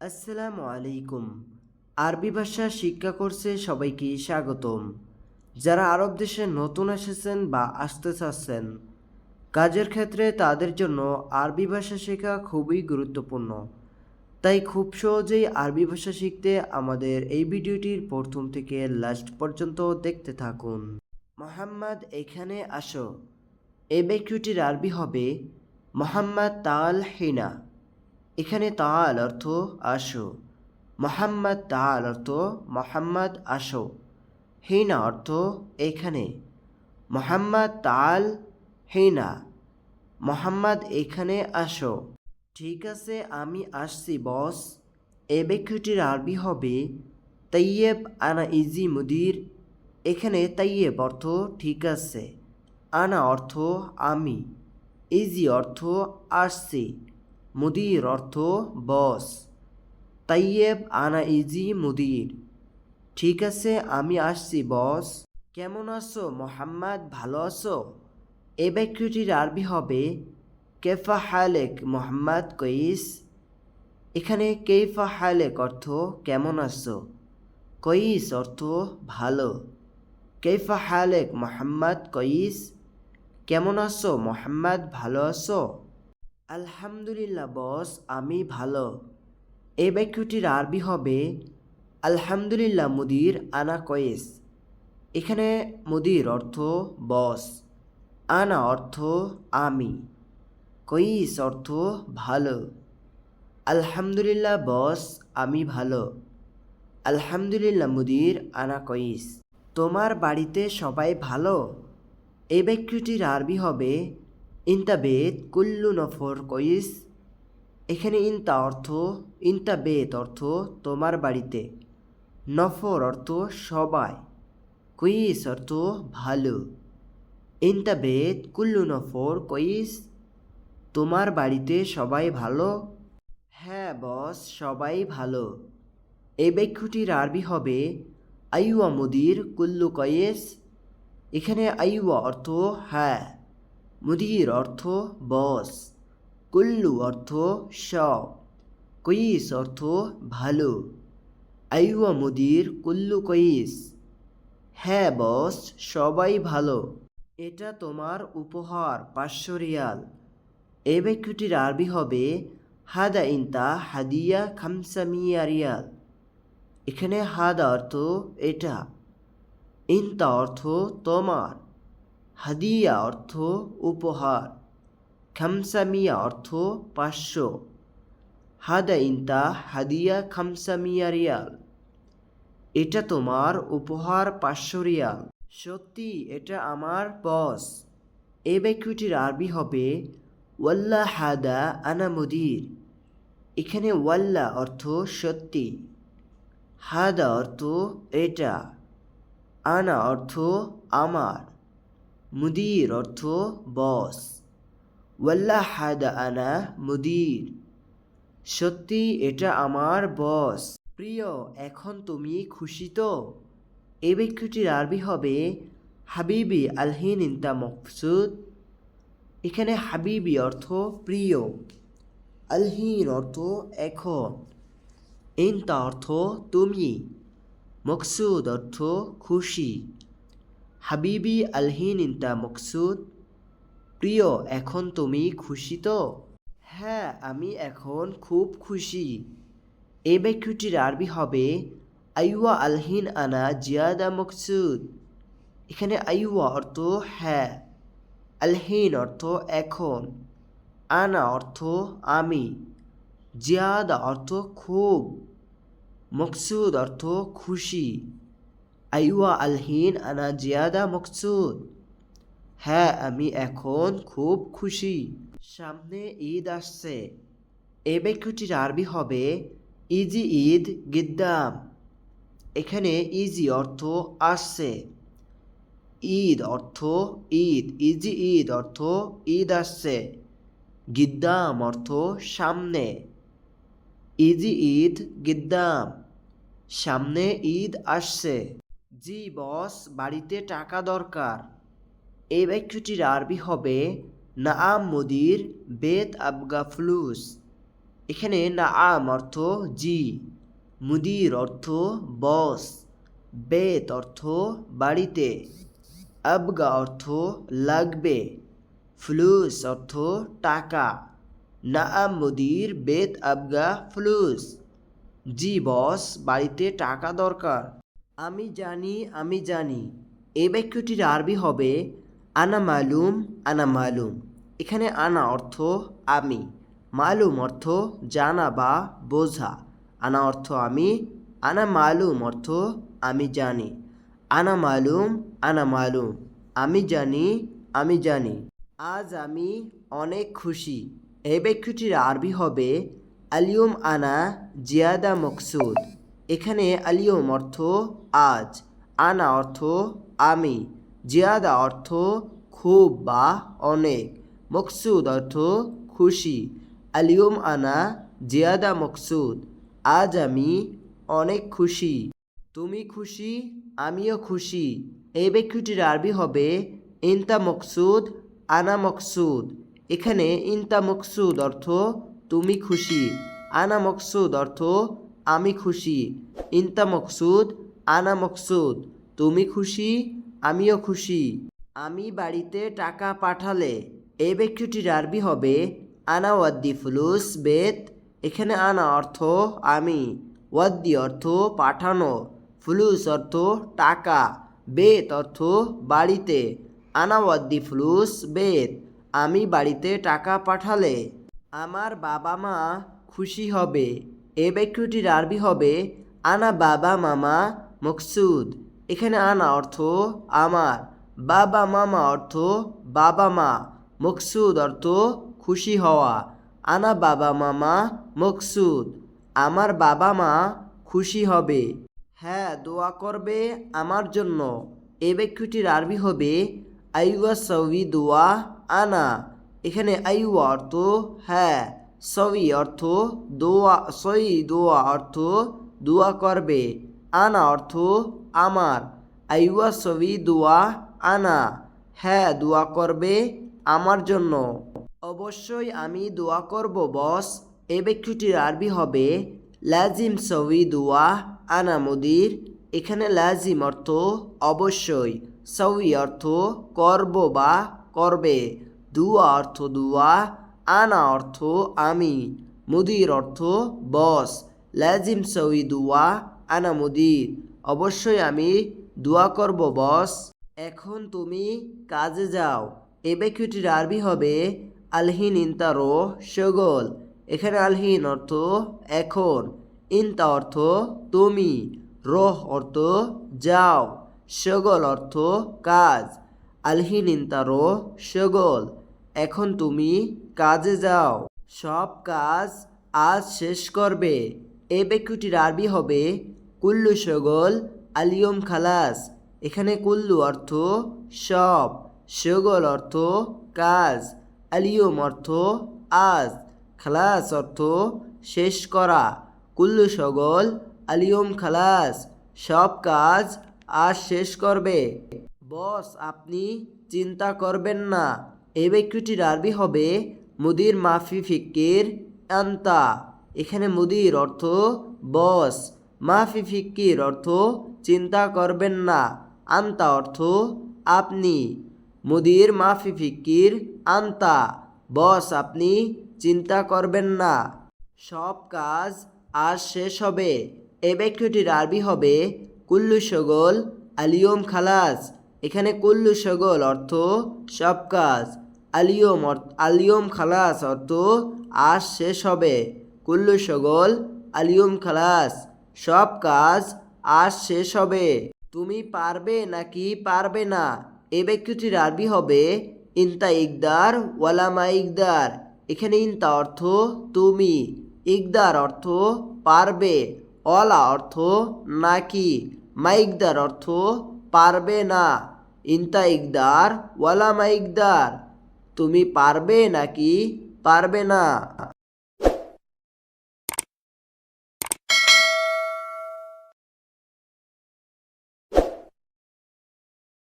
আসসালামু আলাইকুম। আরবি ভাষা শিক্ষা কোর্সে সবাইকে স্বাগতম। যারা আরব দেশে নতুন এসেছেন বা আসতে চাচ্ছেন, কাজের ক্ষেত্রে তাদের জন্য আরবি ভাষা শেখা খুবই গুরুত্বপূর্ণ। তাই খুব সহজেই আরবি ভাষা শিখতে আমাদের এই ভিডিওটির প্রথম থেকে লাস্ট পর্যন্ত দেখতে থাকুন। মোহাম্মদ, এখানে আসো। এই বাক্যটির আরবি হবে মোহাম্মদ তাল হিনা এখানে তাল অর্থ আসো। মোহাম্মদ তাল অর্থ মোহাম্মদ আসো। হিনা অর্থ এখানে। মোহাম্মদ তাল হিনা মোহাম্মদ এখানে আসো। ঠিক আছে, আমি আসছি, বস। এ বাক্যটির আরবি হবে তৈয়েব আনা ইজি মুদির। এখানে তৈয়েব অর্থ ঠিক আছে, আনা অর্থ আমি। ইজি অর্থ আসছি। মুদির অর্থ বস। তাইয়েব আনা ইজি মুদির। ঠিক আছে, আমি আসছি, বস। কেমন আছো, মোহাম্মদ? ভালো আছো? এ বাক্যটির আরবি হবে, কেফা হালেক মোহাম্মদ কইস এখানে কেফা হালেক অর্থ কেমন আছো? কইস অর্থ ভালো। কেফা হালেক মোহাম্মদ কইস কেমন আছো, মোহাম্মদ? ভালো আছো? আলহামদুলিল্লাহ, বস, আমি ভালো। এই বাক্যটির আরবি হবে, আলহামদুলিল্লাহ, মুদির আনা কয়েস। এখানে মুদির অর্থ, বস। আনা অর্থ, আমি। কইস অর্থ, ভালো। আলহামদুলিল্লাহ, বস, আমি ভালো। আলহামদুলিল্লাহ, মুদির আনা কইস তোমার বাড়িতে সবাই ভালো? এই বাক্যটির আরবি হবে ইনতা বেদ কুল্লু নফর কইস এখানে ইনতা অর্থ ইনতা বেদ অর্থ তোমার বাড়িতে। নফর অর্থ সবাই। কুইস অর্থ ভালো। ইনতা বেদ কুল্লু নফর কইস তোমার বাড়িতে সবাই ভালো? হ্যাঁ বস, সবাই ভালো। এই বাক্যটির আরবি হবে আইওয়া মুদির কুল্লু কয়েস এখানে আইওয়া অর্থ হ্যাঁ। মুদির অর্থ বস, কুল্লু অর্থ সব কইস অর্থ ভালো। আইওয়া মুদির কুল্লু কইস হ্যাঁ বস, সবাই ভালো। এটা তোমার উপহার, পাঁচশো রিয়াল। এই বাক্যটির আরবি হবে, হাদা ইনতা হাদিয়া খামসামিয়া রিয়াল। এখানে হাদা অর্থ এটা, ইনতা অর্থ তোমার। হাদিয়া অর্থ উপহার, খামসামিয়া অর্থ পাঁচশো। হাদা ইনতা হাদিয়া খামসামিয়া রিয়াল। এটা তোমার উপহার পাঁচশো রিয়াল। সত্যি এটা আমার বস এই বাক্যটির আরবি হবে ওয়াল্লা হাদা আনা মুদির। এখানে ওয়াল্লা অর্থ সত্যি। হাদা অর্থ এটা। আনা অর্থ আমার। মুদির অর্থ বস। ওয়াল্লা হাদা আনা মুদির। সত্যি এটা আমার বস। প্রিয়, এখন তুমি খুশি তো? এই বাক্যটির আরবি হবে, হাবিবি আলহিন ইন্তা মকসুদ। এখানে হাবিবি অর্থ প্রিয়, আলহিন অর্থ এখন ইন্তা অর্থ তুমি। মকসুদ অর্থ খুশি। হাবিবি আলহিন ইন্তা মকসুদ, প্রিয়, এখন তুমি খুশি তো? হ্যাঁ আমি এখন খুব খুশি। এই বাক্যটির আরবি হবে আইওয়া আলহিন আনা জিয়াদা মকসুদ। এখানে আইওয়া অর্থ হ্যাঁ আলহিন অর্থ এখন আনা অর্থ আমি জিয়াদা অর্থ খুব মকসুদ অর্থ খুশি আইওয়া আলহিন আনা জিয়াদা মকসুদ হ্যাঁ আমি এখন খুব খুশি। সামনে ঈদ আসছে। এ বাক্যটির আরবি হবে ইজি ঈদ গিদ্দাম। এখানে ইজি অর্থ আসছে। ঈদ অর্থ ঈদ, ইজি ঈদ অর্থ ঈদ আসছে। গিদ্দাম অর্থ সামনে। ইজি ঈদ গিদ্দাম। সামনে ঈদ আসছে। জি, বস, বাড়িতে টাকা দরকার। এই বাক্যটির আরবি হবে নাআম মুদির বেত আবগা ফ্লুস এখানে না আম অর্থ জি, মুদির অর্থ বস, বেত অর্থ বাড়িতে, আবগা অর্থ লাগবে, ফ্লুস অর্থ টাকা, নাআম মুদির বেত আবগা ফ্লুস জি, বস, বাড়িতে টাকা দরকার। আমি জানি আমি জানি। এই বাক্যটির আরবি হবে, আনা মালুম আনা মালুম। এখানে আনা অর্থ আমি মালুম অর্থ জানা বা বোঝা আনা অর্থ আমি আনা মালুম অর্থ আমি জানি আনা মালুম আনা মালুম। আমি জানি আমি জানি। আজ আমি অনেক খুশি। এই বাক্যটির আরবি হবে আলিয়ম আনা জিয়াদা মকসুদ। এখানে আলিয়ম অর্থ আজ, আনা অর্থ আমি, জিয়াদা অর্থ খুব বা অনেক, মকসুদ অর্থ খুশি, আলিয়ম আনা, জিয়াদা মকসুদ, আজ আমি অনেক খুশি। তুমি খুশি, আমিও খুশি, এই বাক্যটির আরবি হবে ইনতা মকসুদ, আনা মকসুদ। এখানে ইনতা মকসুদ অর্থ তুমি খুশি, আনা মকসুদ অর্থ আমি খুশি। ইনতা মকসুদ, আনা মকসুদ। তুমি খুশি, আমিও খুশি। আমি বাড়িতে টাকা পাঠালে এই বাক্যটির আরবি হবে, আনা ওয়াদ্দি ফুলুস, বেত। এখানে আনা অর্থ আমি, ওয়াদ্দি অর্থ পাঠানো, ফুলুস অর্থ টাকা, বেত অর্থ বাড়িতে, আনা ওয়াদ্দি ফুলুস, বেত। আমি বাড়িতে টাকা পাঠালে আমার বাবা মা খুশি হবে। এ বাক্যটির আরবি হবে, আনা বাবা মামা মকসুদ। এখানে আনা অর্থ আমার। বাবা মামা অর্থ বাবা মা। মকসুদ অর্থ খুশি হওয়া। আনা বাবা মামা মকসুদ। আমার বাবা মা খুশি হবে। হ্যাঁ দোয়া করবে আমার জন্য। এ বাক্যটির আরবি হবে আইওয়া সবি দোয়া আনা। এখানে আইওয়া অর্থ হ্যাঁ। সবি অর্থ দোয়া সই দোয়া অর্থ দোয়া করবে। আনা অর্থ আমার। আইওয়া সবি দোয়া আনা। হ্যাঁ দোয়া করবে আমার জন্য। অবশ্যই আমি দোয়া করব, বস। এ বাক্যটির আরবি হবে লাজিম সবি দোয়া আনা মুদির। এখানে লাজিম অর্থ অবশ্যই সউই অর্থ করব বা করবে। দুয়া অর্থ দুয়া আনা অর্থ আমি, মুদির অর্থ বস। লাজিম সউই দুয়া, আনা মুদির। অবশ্যই আমি দোয়া করব, বস। এখন তুমি কাজে যাও। এ বাক্যটির আরবি হবে আলহিন ইন্তারো সগোল। এখানে আলহিন অর্থ এখন, ইনতা অর্থ তুমি। রোহ অর্থ যাও, সগল অর্থ কাজ। আলহিন ইন্তারো সগল। এখন তুমি কাজে যাও। সব কাজ আজ শেষ করবে। এই বাক্যটির আরবি হবে কুল্লু সগল আলিয়ম খালাস। এখানে কুল্লু অর্থ সব, সগল অর্থ কাজ, আলিয়ম অর্থ আজ, খালাস অর্থ শেষ করা। কুল্লু সগল, আলিয়ম খালাস, সব কাজ আজ শেষ করবে। বস, আপনি চিন্তা করবেন না। এই বাক্যটির আরবি হবে মুদির মাফি ফিকির আন্তা। এখানে মুদির অর্থ বস, মাফি ফিকির অর্থ চিন্তা করবেন না, আন্তা অর্থ আপনি। মুদির মাফি ফিকির আন্তা, বস আপনি চিন্তা করবেন না। সব কাজ আজ শেষ হবে। এ বাক্যটির আরবি হবে কুল্লু সগল আলিয়ম খালাস। এখানে কুল্লু সগল অর্থ সব কাজ। আলিয়ম অর্থ আলিয়ম খালাস অর্থ আজ শেষ হবে। কুল্লু সগল আলিয়ম খালাস, সব কাজ আজ শেষ হবে। তুমি পারবে নাকি পারবে না? এ বাক্যটির আরবি হবে ইনতা ইকদার ওয়ালামা ইকদার। এখানে ইনতা অর্থ তুমি, ইকদার অর্থ পারবে অলা অর্থ নাকি মাইকদার অর্থ পারবে না। ইনতা ইকদার ওয়ালা মাইকদার তুমি পারবে নাকি পারবে না?